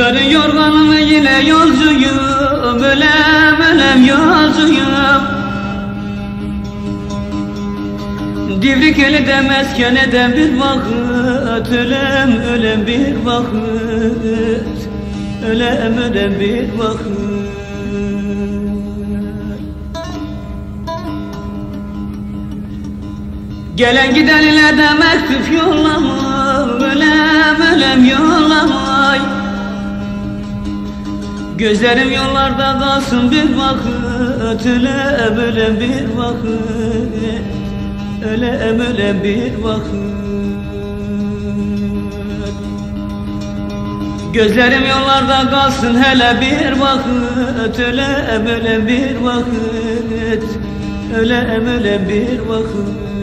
Sarı yorganımı yine yolcuyum Ölem ölem yolcuyum. Divrik eli demezken eden bir vakit Ölem ölem bir vakit Ölem ölem bir vakit Gelen giden ile de mektup Gözlerim yollarda kalsın bir vakit Ölem ölem bir vakit Ölem ölem bir vakit Gözlerim yollarda kalsın hele bir vakit Ölem ölem bir vakit Ölem ölem bir vakit